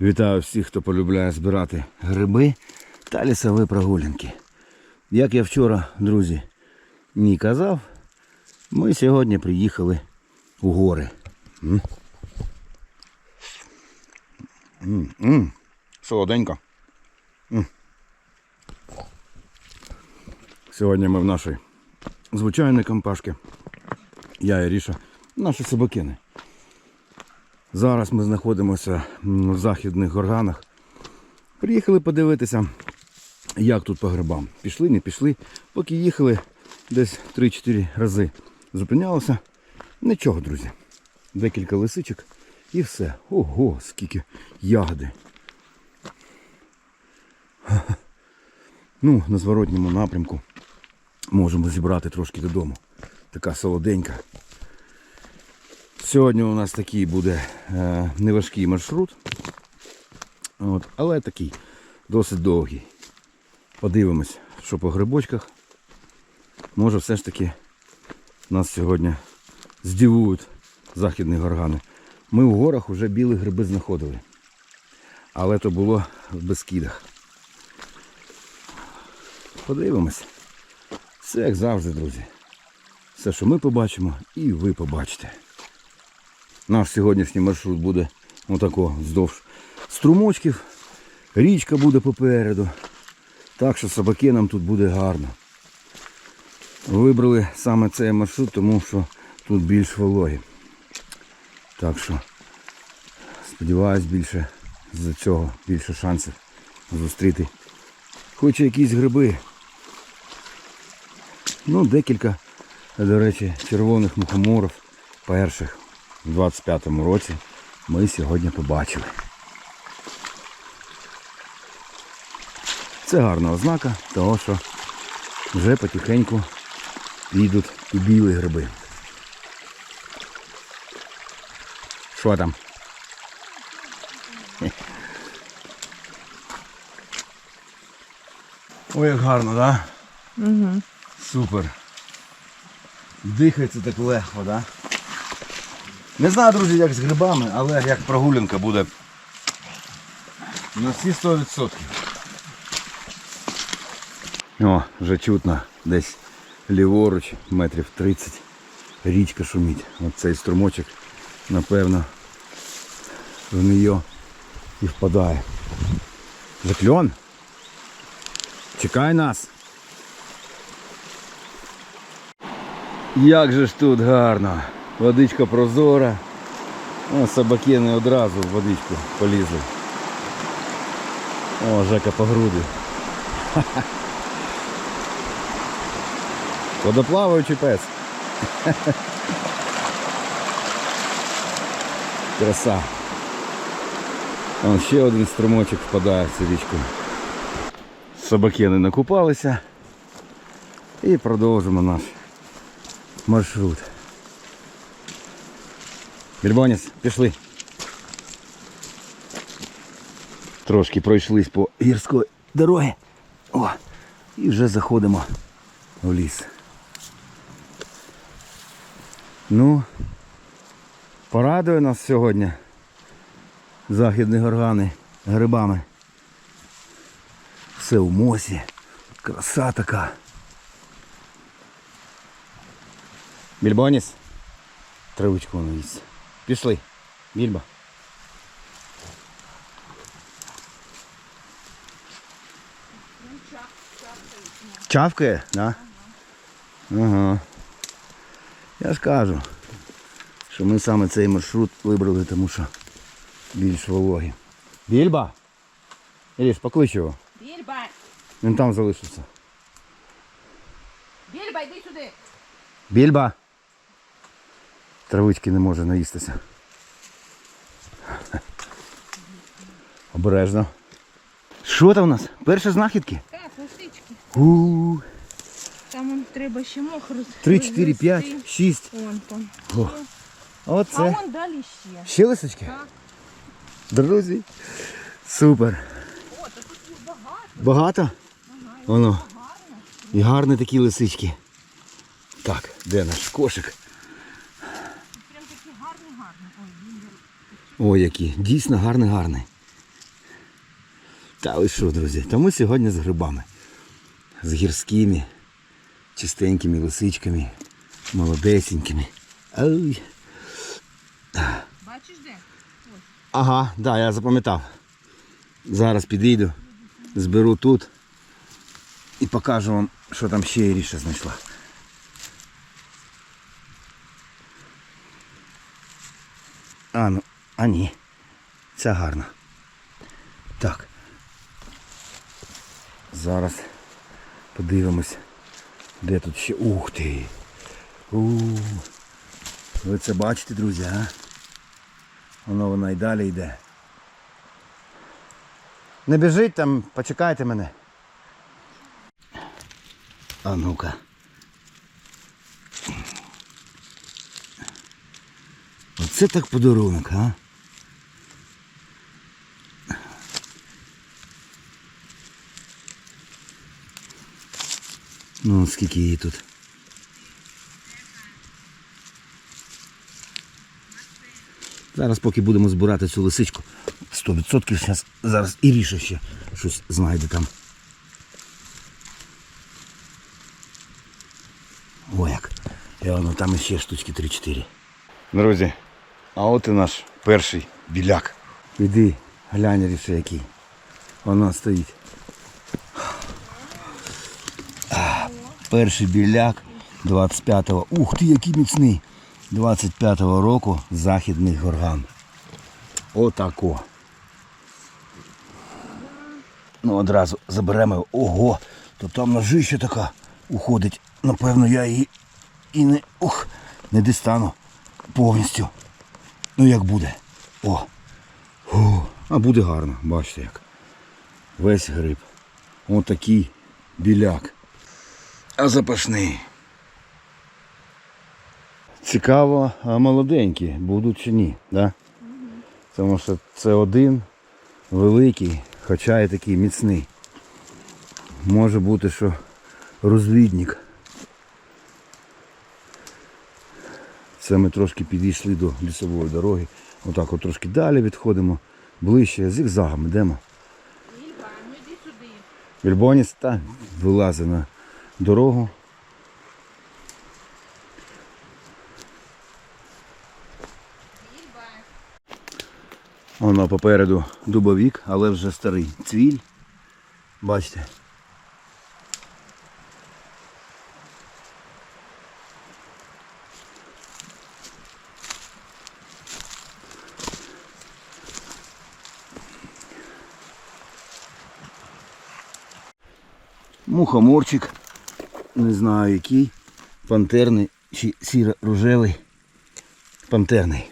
Вітаю всіх, хто полюбляє збирати гриби та лісові прогулянки. Як я вчора, друзі, не казав, ми сьогодні приїхали у гори. Солоденько. Сьогодні ми в нашій звичайній компашці. Я і Ріша, наші собакини. Зараз ми знаходимося в західних горганах. Приїхали подивитися, як тут по грибам. Пішли, не пішли. Поки їхали десь 3-4 рази зупинялися. Нічого, друзі. Декілька лисичок і все. Ого, скільки ягоди. Ну, на зворотньому напрямку можемо зібрати трошки додому. Така солоденька. Сьогодні у нас такий буде е, неважкий маршрут. От, але такий досить довгий. Подивимось, що по грибочках. Може все ж таки нас сьогодні здивують західні горгани. Ми в горах вже білі гриби знаходили. Але то було в Бескідах. Подивимось. Все як завжди, друзі. Все, що ми побачимо, і ви побачите. Наш сьогоднішній маршрут буде отако вздовж струмочків. Річка буде попереду. Так що собаки нам тут буде гарно. Вибрали саме цей маршрут, тому що тут більш вологі. Так що сподіваюсь більше з цього більше шансів зустріти. Хоч якісь гриби. Ну, декілька, до речі, червоних мухоморів перших у 25-му році ми сьогодні побачили. Це гарна ознака того, що вже потихеньку підуть і білі гриби. Що там? Ой, як гарно, так? Да? Угу. Супер. Дихається так легко, да? Не знаю, друзі, як з грибами, але як прогулянка буде на всі 100%. О, вже чутно десь ліворуч, метрів 30. Річка шумить. От цей струмочок, напевно, в неї і впадає. Закльон? Чекай нас. Як же ж тут гарно. Водичка прозора. О, собаки не одразу в водичку полізли. О, Жека по груди. Ха-ха. Водоплаваючий пес. Краса. Вон ще один струмочок впадає в цю річку. Собаки не накупалися. І продовжимо наш маршрут. Більбоніс, пішли. Трошки пройшлись по гірської дороги. О, і вже заходимо в ліс. Ну, порадує нас сьогодні західні горгани грибами. Все в мосі. Краса така. Більбоніс. Травичку їсть. Пішли. Більба. Чавкає, да? Ага. Я ж кажу, що ми саме цей маршрут вибрали, тому що більш вологі. Більба! Іліш, поклич його. Більба! Він там залишиться. Більба, йди сюди! Більба! Травички не може наїстися. Обережно. Що там у нас? Перші знахідки? Так, лисички. У, Там он треба ще мох роз... 3, 4, розвести. 5, 6. Вон там. О, А Оце. вон далі ще. Ще лисички? Так. Друзі. Супер. О, та тут їх багато. Багато? Воно. Гарно. І гарні такі лисички. Так, де наш кошик? Прям такі гарні, гарні. Ой, які. Дійсно гарний гарний. Та ви що, друзі? Тому сьогодні з грибами. З гірськими, чистенькими лисичками, молодесенькими. Ой. Бачиш де? Ага, да, я запам'ятав. Зараз підійду, зберу тут і покажу вам, що там ще Іріша знайшла. А, ну, а ні. Ця гарна. Так. Зараз подивимось, де тут ще. Ух ти! У. Ви це бачите, друзі, а? Воно вона й далі йде. Не біжіть там, почекайте мене. А ну-ка. Оце так подарунок, а? Ну, скільки її тут. Зараз поки будемо збирати цю лисичку. 100% зараз, зараз Іріша ще щось знайде там. О як. І воно там ще штучки 3-4. Друзі, а от і наш перший біляк. Іди, глянь, Іріша, який. Воно стоїть. Перший біляк 25-го. Ух ти, який міцний. 25-го року західний горган. Отако. Ну одразу заберемо його. Ого, то там ножище така уходить. Напевно, я її і не. Ух, не дістану повністю. Ну як буде. О. Фу. А буде гарно, бачите як. Весь гриб. Отакий біляк. А запашний. Цікаво, а молоденькі будуть чи ні, да? Тому що це один великий, хоча і такий міцний. Може бути, що розвідник. Це ми трошки підійшли до лісової дороги. Отак от трошки далі відходимо, ближче, зігзагом йдемо. Ільба, ну йди сюди. Вільбоніс та вилазить на дорогу. Воно попереду дубовік, але вже старий. Цвіль. Бачите. Мухоморчик. Не знаю який. Пантерний чи сіро-рожевий. Пантерний.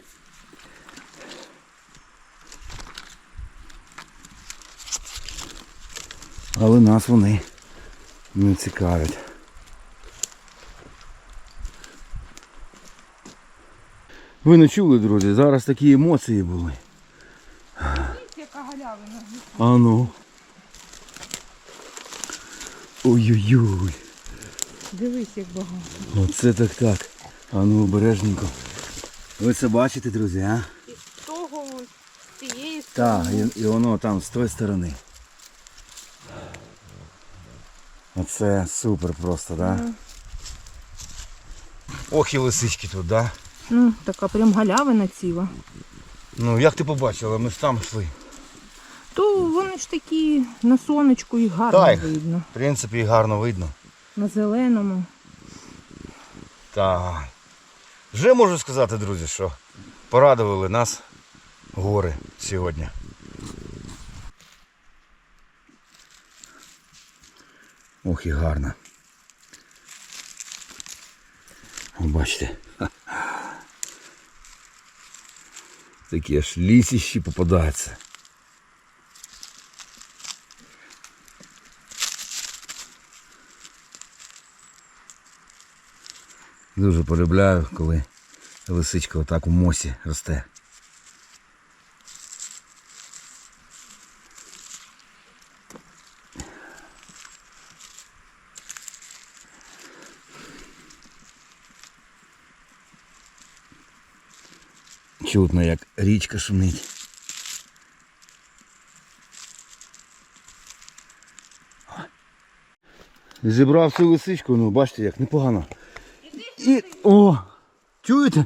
Але нас вони не цікавлять. Ви не чули, друзі, зараз такі емоції були. Дивіться, яка галявина. А ну. Ой-ой-ой. Дивись, як багато. Оце так так. А ну обережненько. Ви це бачите, друзі, а? І з того, з цієї Так, сторони. і, і воно там з тої сторони. Оце супер просто, так? Да? Ну. Ох і лисички тут, да? Ну, така прям галявина ціла. Ну як ти побачила, ми ж там йшли. То вони ж такі на сонечку і гарно Так. видно. В принципі, і гарно видно. На зеленому. Так. Вже можу сказати, друзі, що порадували нас гори сьогодні. Ох і гарно. Бачите. Такі аж лісіщі попадаються. Дуже полюбляю, коли лисичка отак у мосі росте. Чутно, як річка шумить. Зібрав цю лисичку, ну бачите як непогано. І. О! Чуєте?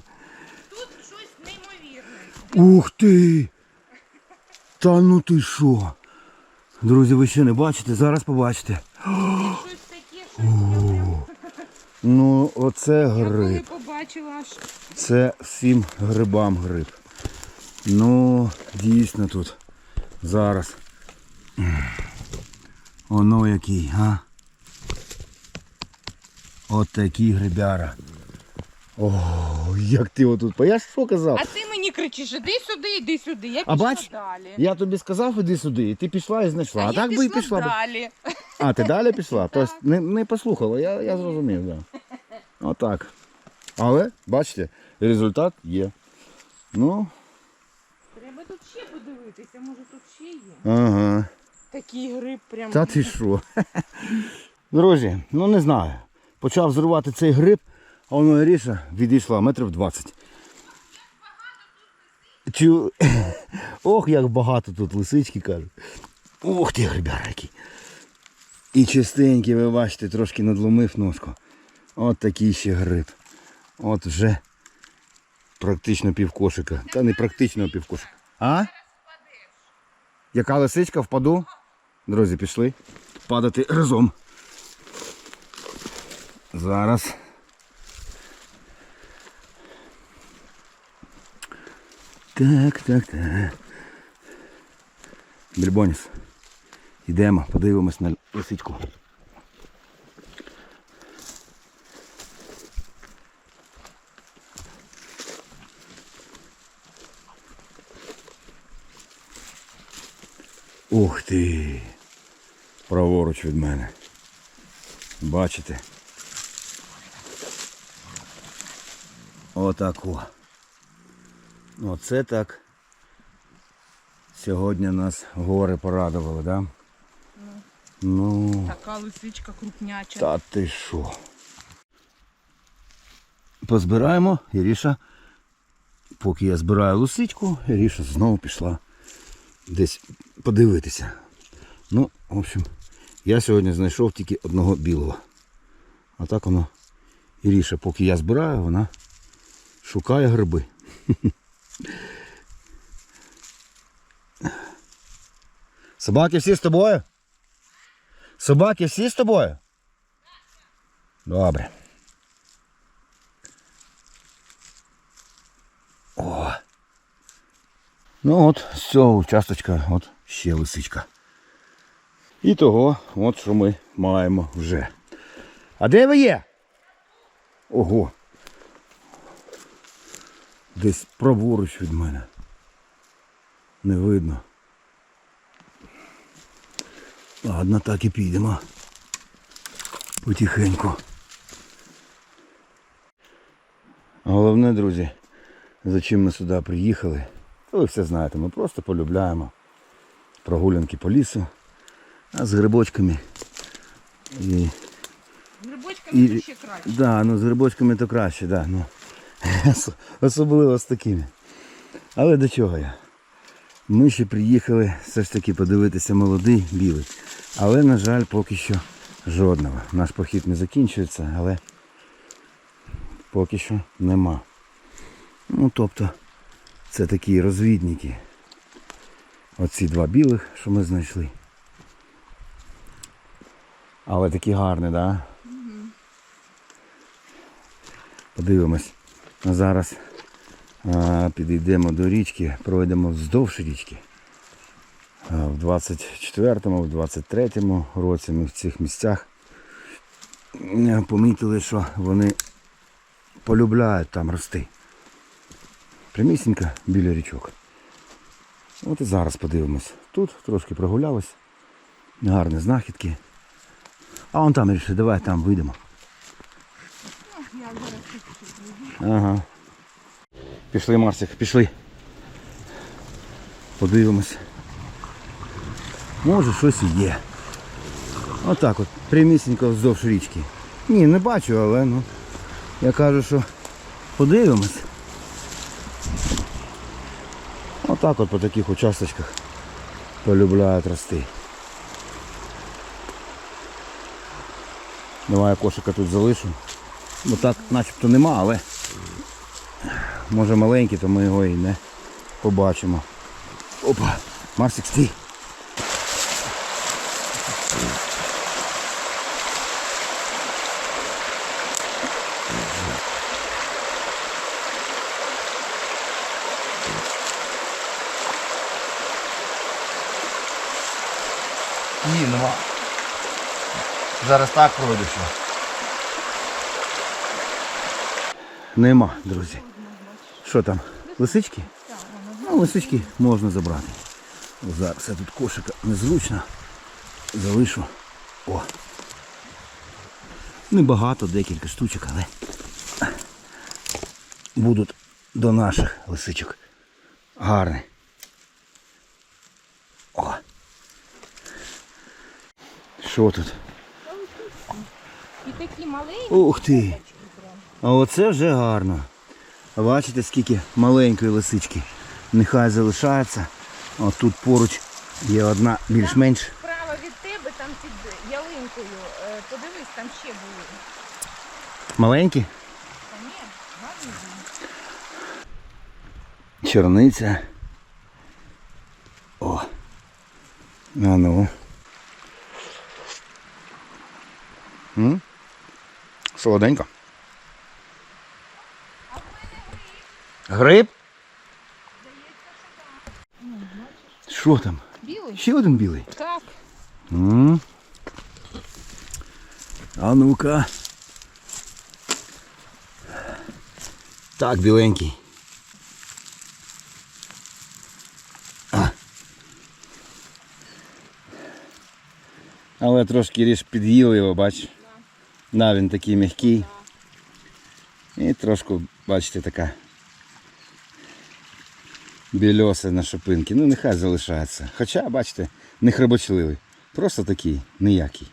Тут щось неймовірне. Ух ти! Та ну ти що? Друзі, ви ще не бачите, зараз побачите. Щось таке, що я Ну, оце я коли гриб. побачила аж. Це всім грибам гриб. Ну, дійсно тут. Зараз. Оно який, а? От такий грибяра. О, як ти отут. Я ж що казав? А ти мені кричиш, іди сюди, іди сюди. Я А пішла бач, далі. Я тобі сказав, іди сюди, і ти пішла і знайшла. А, я так би і пішла пішла. далі. А, ти далі пішла? Так. Тобто не, не послухала, я, я зрозумів, так. Да. Отак. Але, бачите, результат є. Ну, Треба тут ще подивитися, може тут ще є. ага. Такий гриб прям. Та ти що? Друзі, ну не знаю. Почав зривати цей гриб, а воно Ріша відійшла метрів 20. Чу... Ох, як багато тут лисички кажуть. Ох ти, грибяра який. І чистенький, ви бачите, трошки надломив ножку. От такий ще гриб. От вже практично півкошика. Та не практично півкошика. А? Яка лисичка впаду? Друзі, пішли падати разом. Зараз. Так, так, так. Брібоніс. Йдемо, подивимось на лисичку. Ух ти! Праворуч від мене. Бачите? Отако. Оце так. Сьогодні нас гори порадували, да? Ну, Така лисичка крупняча. та ти що? Позбираємо, Іріша. Поки я збираю лисичку, Іріша знову пішла десь подивитися. Ну, в общем, я сьогодні знайшов тільки одного білого. А так воно Іріша, поки я збираю, вона шукає гриби. Собаки всі з тобою? Собаки всі з тобою? Добре. О. Ну от, з цього участочка, от ще лисичка. І того, от що ми маємо вже. А де ви є? Ого. Десь праворуч від мене. Не видно. Ладно, так і підемо. Потихеньку. Головне, друзі, за чим ми сюди приїхали. Ви все знаєте, ми просто полюбляємо прогулянки по лісу, а з грибочками. І, Грибочками І- ще краще. да, ну з грибочками то краще, да, ну. Ос- Особливо з такими. Але до чого я? Ми ще приїхали все ж таки подивитися молодий білий. Але, на жаль, поки що жодного. Наш похід не закінчується, але поки що нема. Ну, тобто, це такі розвідники. Оці два білих, що ми знайшли. Але такі гарні, так? Да? Подивимось. Зараз а, підійдемо до річки, пройдемо вздовж річки. А, в 24-му, в 23-му році ми в цих місцях е, помітили, що вони полюбляють там рости. Прямісінько біля річок. От і зараз подивимось. Тут трошки прогулялись. Гарні знахідки. А вон там рішили, давай там вийдемо. Ага. Пішли, Марсик, пішли. Подивимось. Може щось і є. Отак от, прямісінько вздовж річки. Ні, не бачу, але ну. Я кажу, що подивимось. Отак от по таких участочках полюбляють рости. Давай я кошика тут залишу. Бо так начебто нема, але може маленький, то ми його і не побачимо. Опа, Марсик, стій. Ні, нема. Зараз так пройду що. Нема, друзі. Що там? Лисички? Ну, лисички можна забрати. Зараз я тут кошика незручно. Залишу. О. Небагато, декілька штучок, але будуть до наших лисичок. Гарні. О. Що тут? І такі маленькі. Ух ти! А оце вже гарно. Бачите, скільки маленької лисички. Нехай залишається. От тут поруч є одна більш-менш. Справа від тебе, там під ялинкою. Е, Подивись, там ще були. Маленькі. Та ні, гарні. Черниця. О. А ну. М? Солоденько. Гриб? Що там? Білий? Ще один білий. Так. М? А ну-ка. Так, біленький. А. Але трошки ріж під'їли його, бач. На, він такий м'який. І трошки, бачите, така Більоса на шипинки. Ну нехай залишається. Хоча, бачите, не хребочливий. Просто такий, ніякий.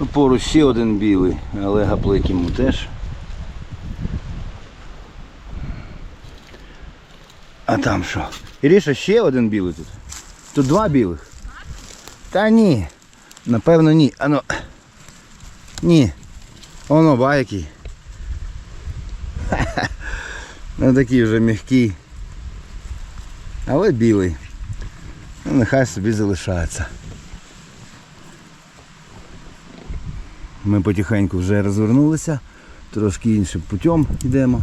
Ну, Поруч ще один білий, але гаплик йому теж. А там що? Іріша, ще один білий тут. Тут два білих. Та ні. Напевно ні. Ано. Ні. Воно ба. Ну такий вже м'який. Але білий. Ну, нехай собі залишається. Ми потихеньку вже розвернулися, трошки іншим путем йдемо.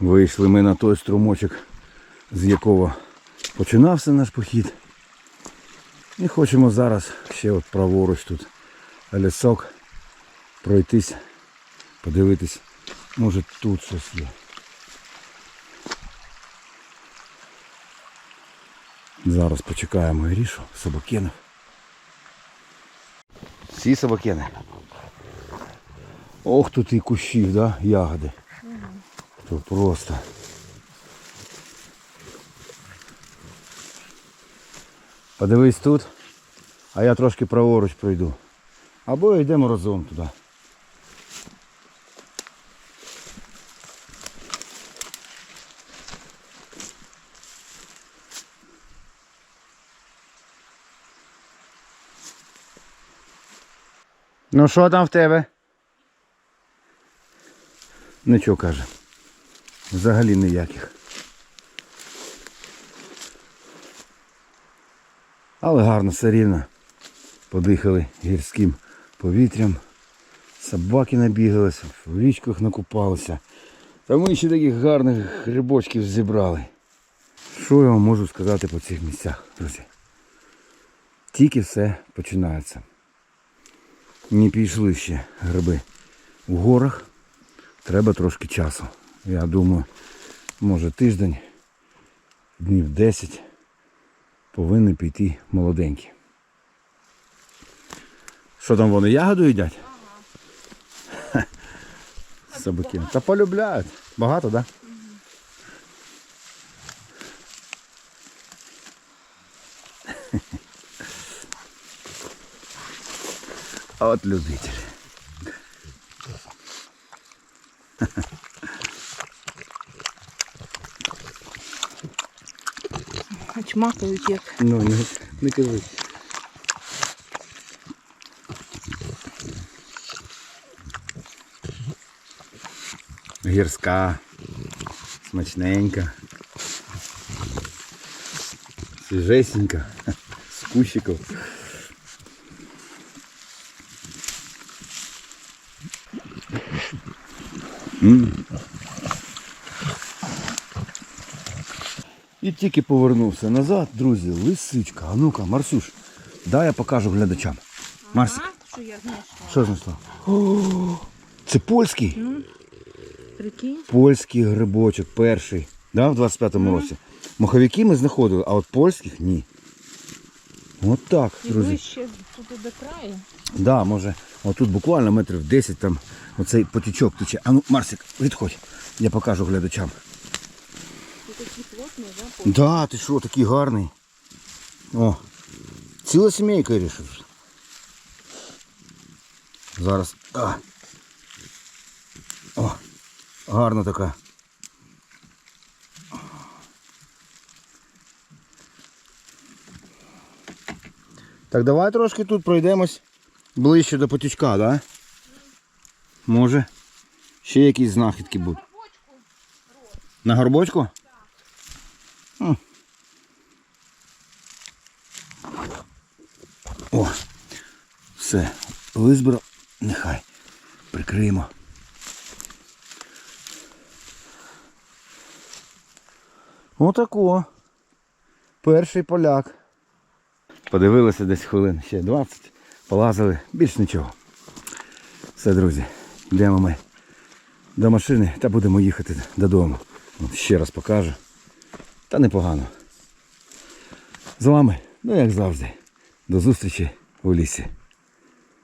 Вийшли ми на той струмочок, з якого починався наш похід. І хочемо зараз ще от праворуч тут лісок пройтись, подивитись, може тут щось є. Зараз почекаємо Ірішу, собакенів. Всі собакени. Ох тут і кущів, да? ягоди. То просто. Подивись тут, а я трошки праворуч пройду. Або йдемо разом туди. Ну що там в тебе? Нічого каже. Взагалі ніяких. Але гарно все рівно. Подихали гірським повітрям. Собаки набігалися, в річках накупалися. Та ми ще таких гарних грибочків зібрали. Що я вам можу сказати по цих місцях, друзі? Тільки все починається. Не пішли ще гриби у горах. Треба трошки часу. Я думаю, може тиждень, днів 10 повинні піти молоденькі. Що там вони ягоду їдять? Ага. Собаки. Та полюбляють. Багато, так? Да? А вот любитель. Очмакають як. Ну, не, не кажи. Гірська, смачненька, свіжесенька, з. І тільки повернувся назад, друзі, лисичка. А ну-ка, Марсюш, дай я покажу глядачам. Ага, що я знайшла. що знайшла? О, Це польський. Прикинь. Польський грибочок перший. Да, в 25-му році. Маховики ми знаходили, а от польських ні. От так, І друзі. ближче туди до краю. Да, може, отут буквально метрів 10 там оцей потічок тече. А ну, Марсик, відходь. Я покажу глядачам. Ти такий плотний, да? Да, ти що, такий гарний. О, ціла сімейка рішив. Зараз. А. О, гарна така. Так, давай трошки тут пройдемось ближче до потічка, да? Може. Ще якісь знахідки будуть. На горбочку? М. О, все, визбирав, нехай прикриємо. Отако. Перший поляк. Подивилися десь хвилин, ще 20, полазили, більш нічого. Все, друзі, йдемо ми до машини та будемо їхати додому. Ще раз покажу. Та непогано. З вами, ну як завжди. До зустрічі у лісі.